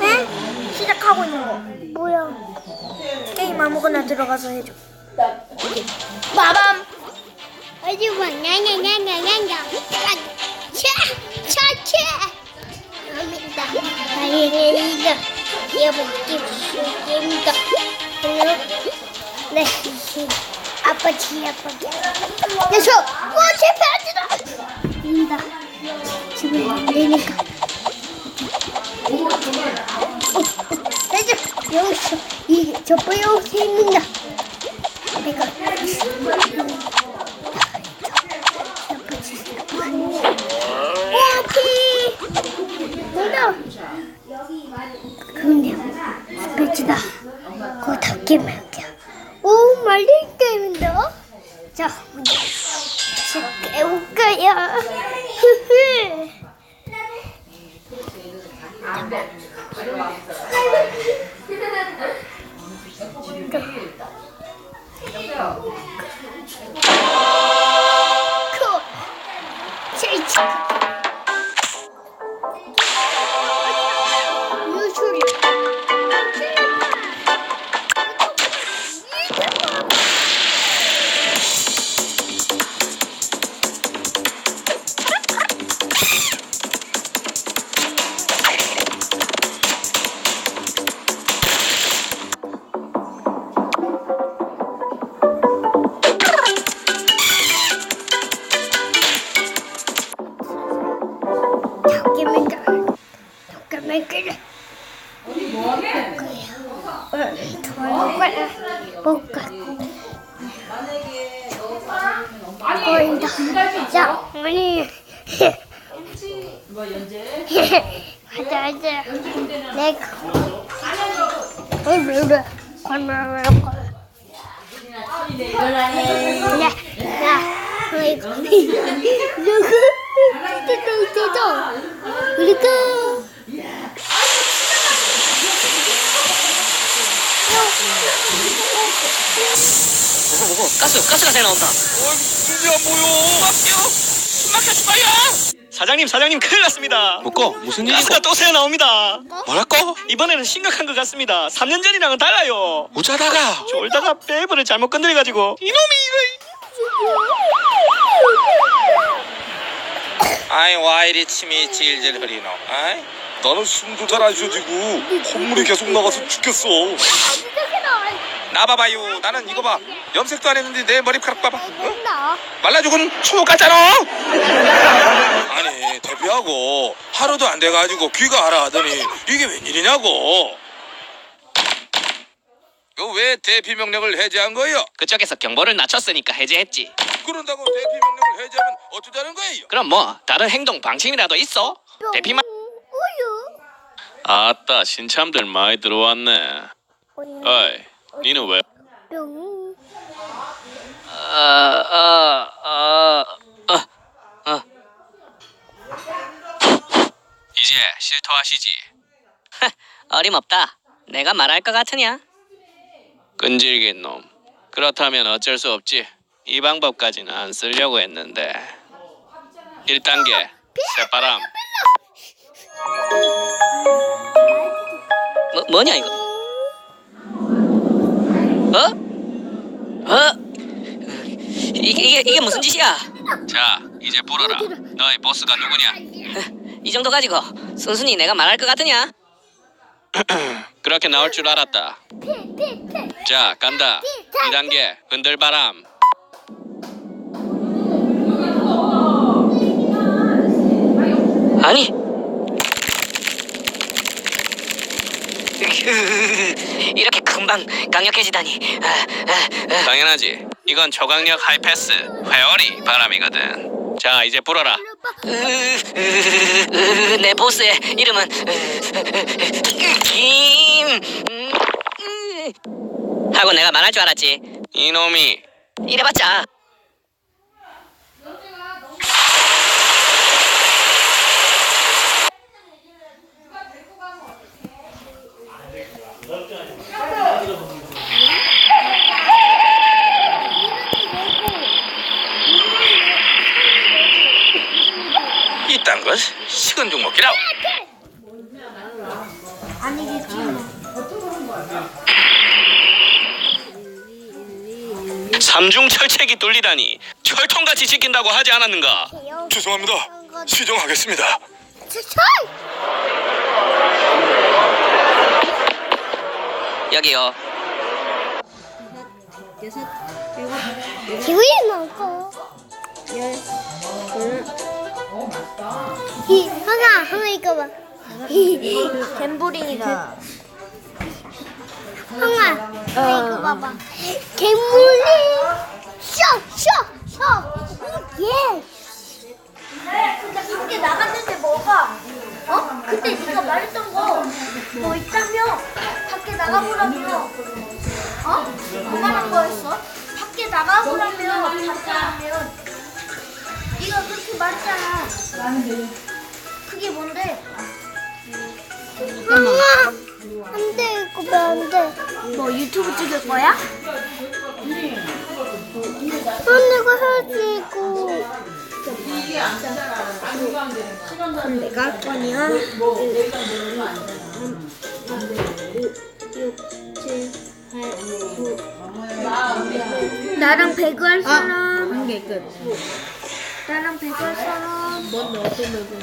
네? 시작하고 있는 거. 뭐야? 게임 아무거나 들어가서 해줘. 빠밤. 어디 봐, 냐냐냐냐냐냐. 차, 차, 차. 아니다. 아니다. 여보기 게임다. 네. 아빠 지 아빠. 내서 와 제발 안 된다. 집에 안 되니까. 저거 여기 있는다. 내가 근데 스페치다. 그거 다 깨면이야. 오 말린 게임인데요? 자 먼저 깨울 거야. 흐흐. 코 체이치 뭐하게? 볼까? 보인다. 자, 어머니. 가자, 가자. 내가. 왜, 왜, 왜. 관광을 할 거야. 야, 야, 어이구. 누구? 또, 또, 또. 우리가. 뭐고 가스 가스가 새 나온다 이게 안 보여. 막혀 막혀 죽어요 사장님 사장님 큰일 났습니다 뭐고 무슨 일이고? 가스가 또새 나옵니다 뭐랄까? 이번에는 심각한 것 같습니다 3년 전이랑은 달라요 어쩌다가? 졸다가 베이브를 잘못 건드려가지고 이놈이 아이 와 이리 침이 질질 흐리노? 아이? 나는 숨도 잘 안 쉬어지고 콧물이 계속 나가서 죽겠어. 나 봐봐요 나는 이거 봐 염색도 안 했는데 내 머리카락 봐봐 어? 말라 죽은 추억 같잖아 아니 데뷔하고 하루도 안 돼가지고 귀가 하라 하더니 이게 웬일이냐고 그 왜 대피 명령을 해제한 거예요? 그쪽에서 경보를 낮췄으니까 해제했지 그런다고 대피 명령을 해제하면 어쩌자는 거예요? 그럼 뭐 다른 행동 방침이라도 있어? 대피만 우유. 아따 신참들 많이 들어왔네. 어이 니는 왜? 뿅. 어어어어 이제 실토하시지. 어림없다. 내가 말할 것 같으냐? 끈질긴 놈. 그렇다면 어쩔 수 없지. 이 방법까지는 안 쓰려고 했는데. 1단계 새바람. 뭐, 뭐냐 이거? 어? 어? 이게 이게 이게 무슨 짓이야? 자 이제 불어라 너희 보스가 누구냐 이 정도 가지고 순순히 내가 말할 것 같으냐? 그렇게 나올 줄 알았다 자 간다 2단계 흔들바람 아니 이렇게 금방 강력해지다니. 아, 아, 아. 당연하지. 이건 초강력 하이패스 회오리 바람이거든. 자 이제 불어라. 으, 으, 으, 내 보스의 이름은 김. 음, 하고 내가 말할 줄 알았지. 이놈이. 이래봤자 이딴 걸 치킨 좀 먹기라. 아니겠지. 삼중 철책이 뚫리다니 철통같이 지킨다고 하지 않았는가? 죄송합니다. 시정하겠습니다. 철! 여기요. 기분이 많고. 이, 하나, 하나 이거 봐. 갬블링이다. 형아, 하나 이거 봐봐. 갬블링! 쇼! 쇼! 쇼! 예! 근데 밖에 나갔는데 뭐가? 어? 그때 네가 말했던 거 뭐 있다며? 밖에 나가보라며. 어? 뭐 말한 거였어? 밖에 나가보라며. 밖에 나가면. 네가 그렇게 말했잖아. 돼? 뭐 유튜브 찍을 거야? 안 이거 해야지, 이거. 내가 할 거냐? 나랑 배그 할 사람. 한 개 끝. 나랑 배그 할 사람. 뭔데 어떤 배그?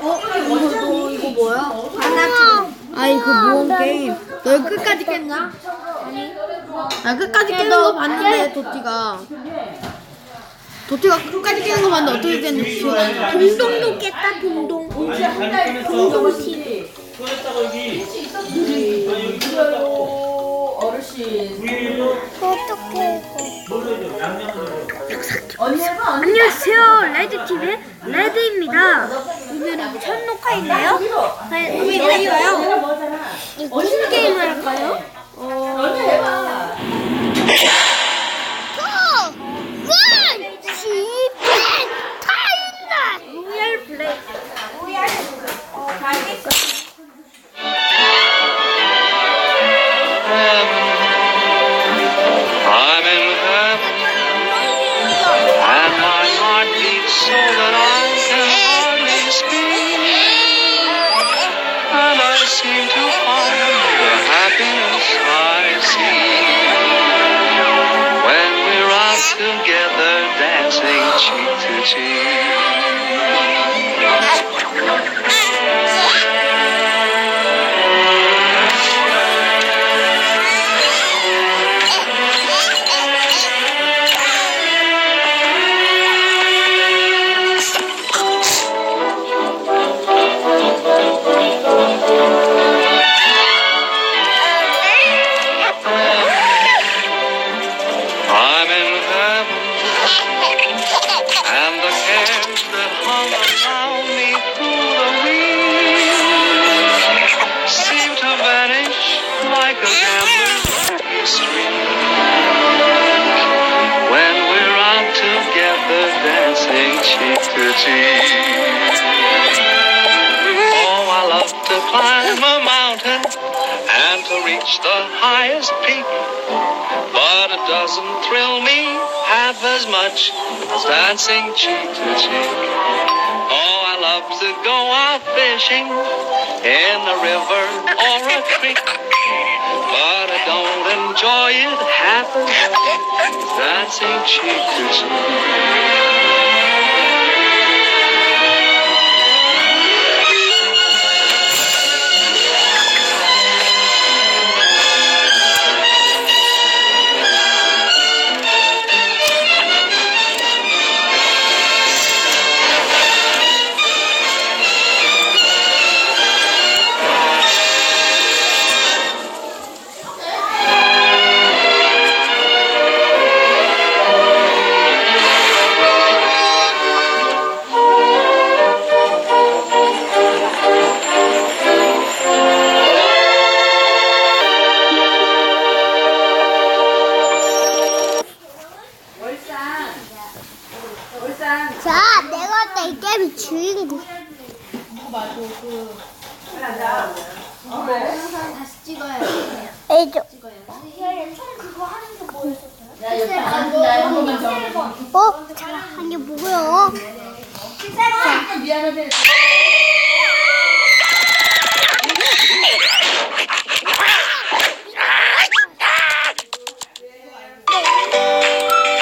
어? 이거 너 이거 뭐야? 하나 아니 그 모험 게임? 너 끝까지 깼나? 아니. 나 끝까지 깨는 거 봤는데 도티가. 도티가 끝까지 깨는 거 봤는데 어떻게 깼는지 나. 동동도 깼다 동동. 동동 팀. 어떻게 안녕하세요. 레드TV의 레드입니다 첫 녹화인데요 네, 우리 어디 가요? 무슨 게임 할까요? Dancing cheek to cheek. Oh, I love to climb a mountain and to reach the highest peak. But it doesn't thrill me half as much as dancing cheek to cheek. Oh, I love to go out fishing in a river or a creek. But I don't enjoy it half as much as dancing cheek to cheek.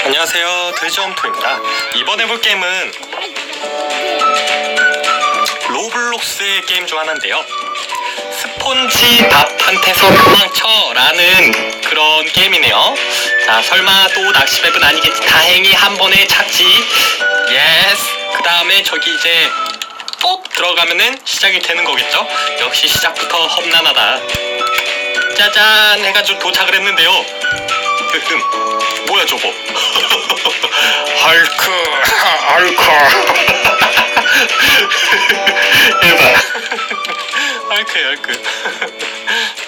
안녕하세요. 드점프입니다. 이번 해볼 게임은 로블록스의 게임 중 하나인데요. 스폰지 밥한테서 도망쳐라는 그런 게임이네요. 자 설마 또 낚시맵은 아니겠지? 다행히 한 번에 착지 예스 그 다음에 저기 이제 뽁 들어가면은 시작이 되는 거겠죠? 역시 시작부터 험난하다. 짜잔! 해가지고 도착을 했는데요. 흠. 뭐야 저거? 헐크. 헐크 해봐. 헐크 헐크.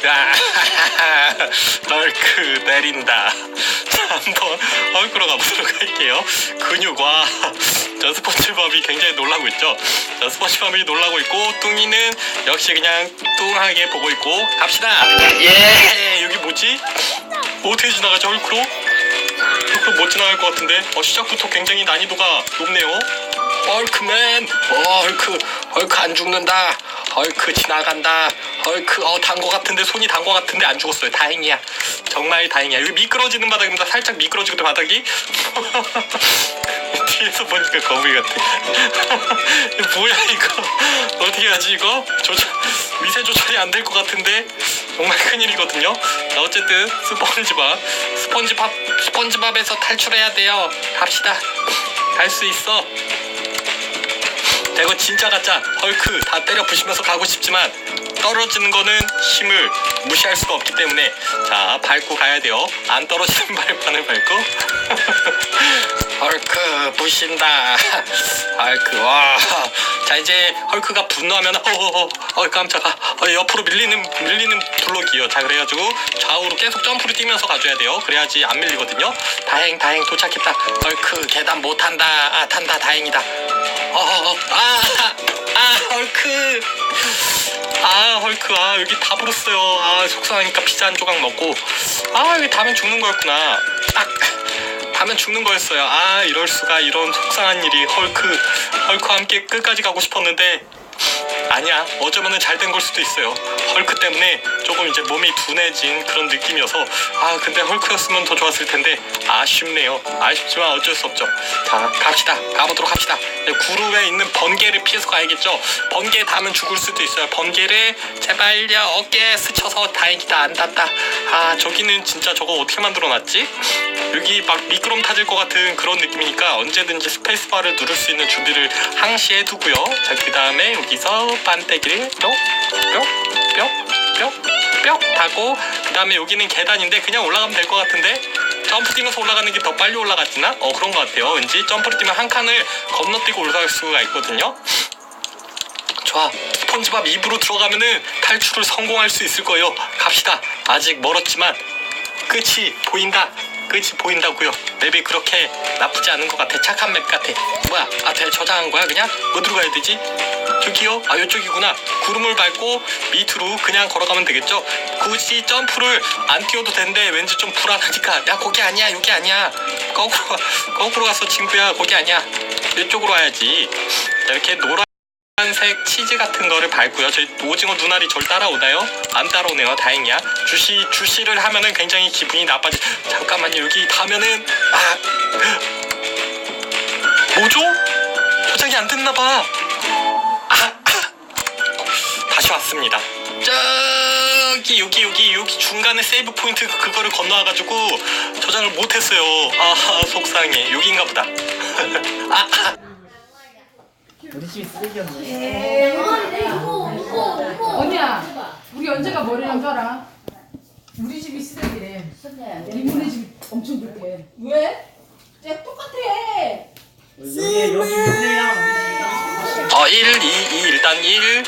야 헐크 내린다. 자 한번 헐크로 가보도록 할게요. 근육 와저 스포츠밥이 굉장히 놀라고 있죠. 저 스포츠밥이 놀라고 있고 뚱이는 역시 그냥 뚱하게 보고 있고 갑시다. 예 여기 뭐지? 어떻게 지나가지 헐크로? 헐크 못 지나갈 것 같은데. 어 시작부터 굉장히 난이도가 높네요. 헐크맨! 어 헐크 헐크 안 죽는다 헐크 지나간다. 헐크 어 단 거 같은데 손이 단 거 같은데 안 죽었어요. 다행이야. 정말 다행이야. 여기 미끄러지는 바닥입니다 살짝 미끄러지거든 바닥이? 뒤에서 보니까 거북이 같아. 뭐야 이거? 어떻게 하지 이거? 조절 위세 조절이 안 될 것 같은데? 정말 큰일이거든요. 자 어쨌든 스펀지밥 스펀지밥 스펀지밥에서 탈출해야 돼요. 갑시다. 갈 수 있어 자, 이거 진짜 가짜 헐크 다 때려 부시면서 가고 싶지만 떨어지는 거는 힘을 무시할 수가 없기 때문에 자 밟고 가야 돼요. 안 떨어지는 발판을 밟고. 헐크 부신다. 헐크 와자 이제 헐크가 분노하면 어어어 어, 깜짝아. 어, 옆으로 밀리는 밀리는 블록이요. 자 그래가지고 좌우로 계속 점프를 뛰면서 가줘야 돼요. 그래야지 안 밀리거든요. 다행 다행 도착했다. 헐크 계단 못 탄다. 아 탄다. 다행이다 어어어. 아, 아 헐크. 아 헐크. 아 여기 다 불었어요. 아 속상하니까 피자 한 조각 먹고. 아 여기 다면 죽는 거였구나. 딱. 다면 죽는 거였어요. 아 이럴 수가. 이런 속상한 일이 헐크. 헐크와 함께 끝까지 가고 싶었는데 아니야. 어쩌면은 잘된 걸 수도 있어요. 헐크 때문에 조금 이제 몸이 둔해진 그런 느낌이어서 아 근데 헐크였으면 더 좋았을 텐데 아쉽네요. 아쉽지만 어쩔 수 없죠. 자 갑시다. 가보도록 합시다. 이제 구름에 있는 번개를 피해서 가야겠죠. 번개에 닿으면 죽을 수도 있어요. 번개를 제발요. 어깨에 스쳐서 다행이다. 안 닿다. 아 저기는 진짜 저거 어떻게 만들어놨지? 여기 막 미끄럼 타질 것 같은 그런 느낌이니까 언제든지 스페이스바를 누를 수 있는 준비를 항시 해두고요. 자, 그 다음에 여기서 반대기를 뿅, 뿅, 뿅, 뿅, 뿅 타고 그 다음에 여기는 계단인데 그냥 올라가면 될 것 같은데 점프 뛰면서 올라가는 게 더 빨리 올라갔지나? 어 그런 것 같아요. 왠지 점프를 뛰면 한 칸을 건너뛰고 올라갈 수가 있거든요. 좋아 스펀지밥 입으로 들어가면은 탈출을 성공할 수 있을 거예요. 갑시다. 아직 멀었지만 끝이 보인다. 끝이 보인다고요. 맵이 그렇게 나쁘지 않은 것 같아. 착한 맵 같아. 뭐야? 앞에 저장한 거야 그냥? 어디로 가야 되지? 저기요? 아 이쪽이구나. 구름을 밟고 밑으로 그냥 걸어가면 되겠죠? 굳이 점프를 안 뛰어도 되는데 왠지 좀 불안하니까 야 거기 아니야 여기 아니야. 거꾸로 가- 거꾸로 가서 친구야 거기 아니야. 이쪽으로 와야지. 자, 이렇게 노란 파란색 치즈 같은 거를 밟고요. 저희 오징어 눈알이 절 따라오나요? 안 따라오네요. 다행이야. 주시 주시를 하면은 굉장히 기분이 나빠지. 잠깐만요. 여기 가면은 아 뭐죠? 저장이 안 됐나 봐. 아, 다시 왔습니다. 저기 여기 여기 여기 중간에 세이브 포인트 그- 그거를 건너와가지고 저장을 못했어요. 아 속상해. 여기인가 보다. 아. 언니야, 우리 언제가 머리랑 쪄라? 우리 집이 쓰레기래. 이모네 집 엄청 좋대. 왜? 쟤 똑같아. 어, 1, 2, 2, 일단 1.